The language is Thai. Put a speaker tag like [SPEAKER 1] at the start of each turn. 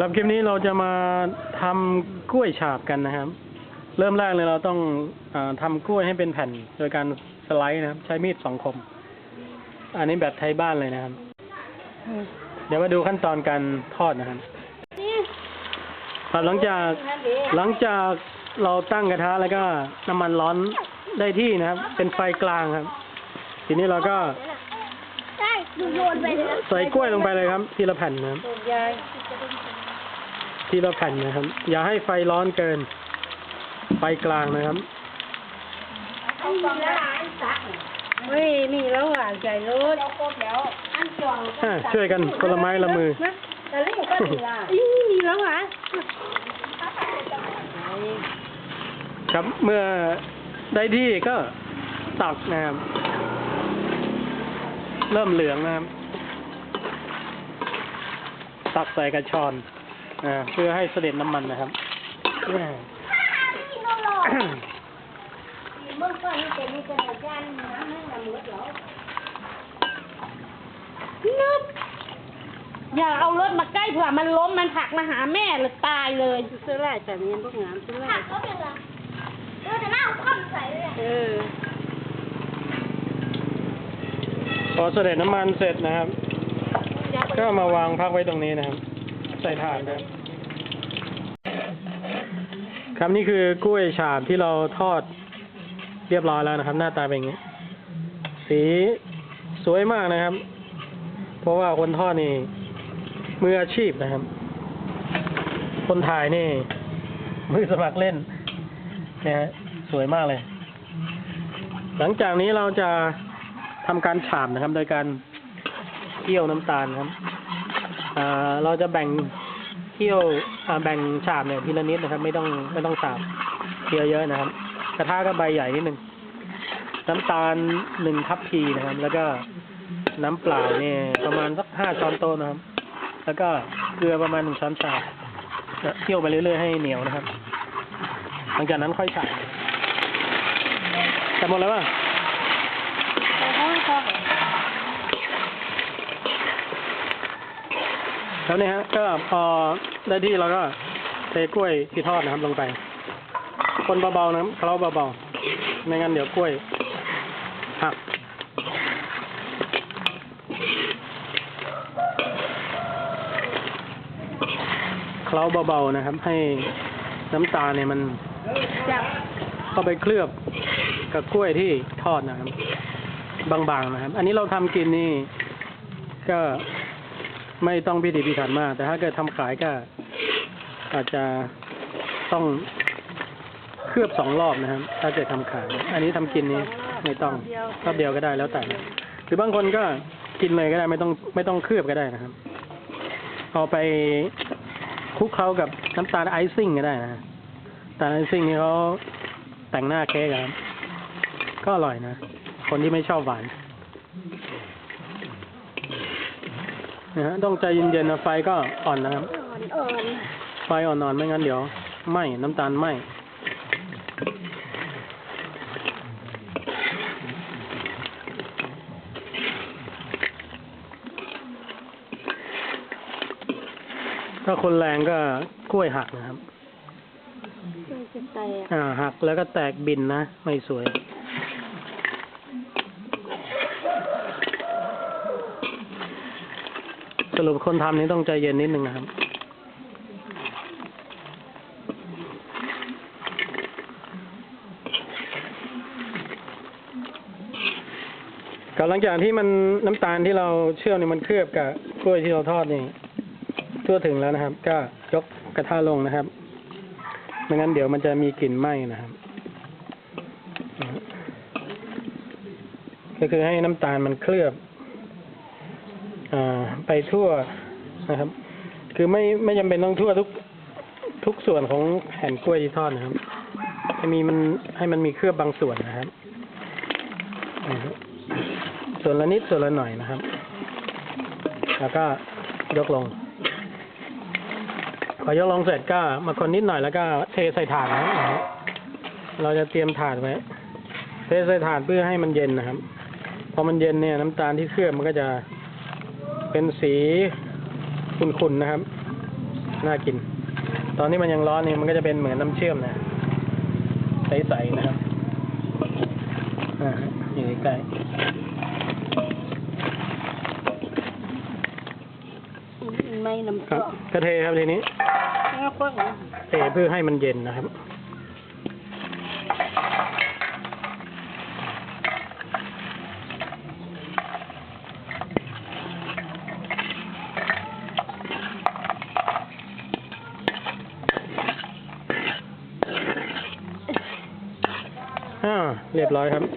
[SPEAKER 1] รับคลิปนี้เราจะมาทำกล้วยฉาบกันนะครับ เริ่มแรกเลยเราต้องอาทำกล้วยให้เป็นแผ่น โดยการสไลด์นะครับ ใช้มีดสองคม อันนี้แบบไทยบ้านเลยนะครับ เดี๋ยวมาดูขั้นตอนการทอดนะครับครับหลังจากหลังจากเราตั้งกระทะแล้วก็น้ำมันร้อนได้ที่นะครับ เป็นไฟกลางครับ ทีนี้เราก็
[SPEAKER 2] ได้ดูโยนไปเลยนะ
[SPEAKER 1] ใส่กล้วยลงไปเลยครับ ทีละแผ่นนะครับ
[SPEAKER 2] ยาย
[SPEAKER 1] ทีละแผ่นนะครับ อย่าให้ไฟร้อนเกิน ไฟกลางนะครับ
[SPEAKER 2] เอาฟังแล้วอันสัก
[SPEAKER 3] เฮ้ยนี่แล้วอะใหญ่รถ
[SPEAKER 2] แล้วครบแล้วอันจอง
[SPEAKER 1] อะช่วยกันคนละไม้ละมือ
[SPEAKER 3] นะ
[SPEAKER 2] แต่เล่นก็ดีละ
[SPEAKER 3] อีนี่แล้วอะ
[SPEAKER 1] ครับเมื่อได้ที่ก็ตักนะครับ เริ่มเหลืองนะครับ ตักใส่กระชอน อ่าเพื่อให้เสด็จน้ำมันนะครับอ่า
[SPEAKER 2] นี่ก็รอเมื่อก่อนนี่เป็นนี่เป็นอาจารย์น้ำนั่งละมืดเหรอ
[SPEAKER 3] นึบอย่าเอารถมาใกล้เผื่อมันล้มมันผลักมาหาแม่หรือตายเลยซื้อไรแต่เมียนพวกงานซื้อไร
[SPEAKER 2] ผักก็เป็นละเออแต่หน้าเอาความใส่เลย
[SPEAKER 3] เออ
[SPEAKER 1] พอเสด็จน้ำมันเสร็จนะครับ ก็มาวางพักไว้ตรงนี้นะครับ ใส่ถ่านครับครับนี่คือกล้วยฉาบที่เราทอดเรียบร้อยแล้วนะครับ หน้าตาเป็นอย่างนี้ สีสวยมากนะครับ เพราะว่าคนทอดนี่มืออาชีพนะครับ คนถ่ายนี่ มือสมัครเล่นนะฮะสวยมากเลย หลังจากนี้เราจะทำการฉาบนะครับ โดยการเคี่ยวน้ำตาลครับ อ่าเราจะแบ่งเคี่ยวอ่าแบ่งฉาบเนี่ยทีละนิดนะครับ ไม่ต้องไม่ต้องฉาบเยอะๆนะครับ กระทะก็ใบใหญ่นิดนึงน้ำตาลหนึ่งทัพพีนะครับ แล้วก็น้ำเปล่าเนี่ยประมาณสักห้าช้อนโต๊ะนะครับ แล้วก็เกลือประมาณหนึ่งช้อนชาเคี่ยวไปเรื่อยๆให้เหนียวนะครับ หลังจากนั้นค่อยฉาบจะหมดแล้วป่ะ แล้วเนี่ยฮะก็พอได้ที่เราก็เทกล้วยที่ทอดนะครับลงไป คนเบาๆนะครับเคล้าเบาๆไม่งั้นเดี๋ยวกล้วยหักเคล้าเบาๆนะครับ ให้น้ำตาลเนี่ยมันเข้าไปเคลือบกับกล้วยที่ทอดนะครับ บางๆนะครับ อันนี้เราทำกินนี่ก็ ไม่ต้องพิถีพิถันมาก แต่ถ้าเกิดทำขายก็ อาจจะต้องเคลือบสองรอบนะครับ ถ้าเกิดทำขาย อันนี้ทำกินนี่ไม่ต้องรอบเดียวก็ได้แล้วแต่ หรือบางคนก็กินเลยก็ได้ไม่ต้องไม่ต้องเคลือบก็ได้นะครับ เอาไปคลุกเคล้ากับน้ำตาลไอซิ่งก็ได้นะแต่ไอซิ่งนี่เขาแต่งหน้าเค้กครับ ก็อร่อยนะ คนที่ไม่ชอบหวาน นะฮะต้องใจเย็นๆนะไฟก็อ่อนนะครับ
[SPEAKER 3] อ่อน
[SPEAKER 1] ไฟอ่อนๆไม่งั้นเดี๋ยวไหม้น้ำตาลไหม้ถ้าคนแรงก็กล้วยหักนะครับ
[SPEAKER 3] ๆมันจะแตก
[SPEAKER 1] อ่าหักแล้วก็แตกบินนะ ไม่สวย สรุปคนทำนี่ต้องใจเย็นนิดนึงนะครับก็หลังจากที่มันน้ำตาลที่เราเชื่อมเนี่ยมันเคลือบกับกล้วยที่เราทอดนี่ทั่วถึงแล้วนะครับ ก็ยกกระทะลงนะครับไม่งั้นเดี๋ยวมันจะมีกลิ่นไหม้นะครับ ก็คือให้น้ำตาลมันเคลือบ ไปทั่วนะครับ คือไม่ไม่จำเป็นต้องทั่วทุกทุกส่วนของแผ่นกล้วยที่ทอดนะครับ ให้มีมันให้มันมีเคลือบบางส่วนนะครับ ส่วนละนิดส่วนละหน่อยนะครับ แล้วก็ยกลง พอยกลงเสร็จก็มาคนนิดหน่อยแล้วก็เทใส่ถาดนะครับ เราจะเตรียมถาดไว้ เทใส่ถาดเพื่อให้มันเย็นนะครับ พอมันเย็นเนี่ยน้ำตาลที่เคลือบมันก็จะ เป็นสีขุ่นๆนะครับ น่ากิน ตอนนี้มันยังร้อนนี่มันก็จะเป็นเหมือนน้ำเชื่อมนะ ใสๆนะครับอ่าฮะอยู่ใกล้
[SPEAKER 3] ไม่น้ำ
[SPEAKER 1] ๆครับ
[SPEAKER 3] ก็
[SPEAKER 1] กระเทครับทีนี้
[SPEAKER 3] งั้นควักนะ
[SPEAKER 1] เทเพื่อให้มันเย็นนะครับ อ่า เรียบร้อยครับ